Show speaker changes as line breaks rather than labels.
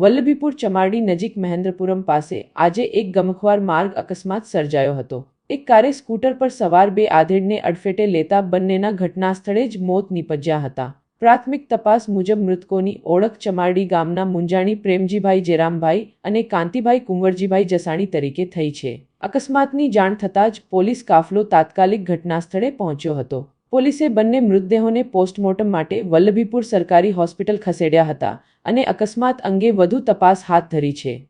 વલ્લભીપુર ચમારડી નજીક મહેન્દ્રપુરમ પાસે આજે એક ગમખ્વાર માર્ગ અકસ્માત સર્જાયો હતો. એક કારે સ્કૂટર પર સવાર બે આધેડને અડફેટે લેતા બંનેના ઘટના સ્થળે જ મોત નીપજ્યા હતા. પ્રાથમિક તપાસ મુજબ મૃતકોની ઓળખ ચમારડી ગામના મુંજાણી પ્રેમજીભાઈ જેરામભાઈ અને કાંતિભાઈ કુંવરજીભાઈ જસાણી તરીકે થઈ છે. અકસ્માતની જાણ થતાં જ પોલીસ કાફલો તાત્કાલિક ઘટના સ્થળે પહોંચ્યો હતો. પોલીસે બંને મૃતદેહોને પોસ્ટમોર્ટમ માટે વલ્લભીપુર સરકારી હોસ્પિટલ ખસેડ્યા હતા. અને અકસ્માત અંગે વધુ તપાસ હાથ ધરી છે.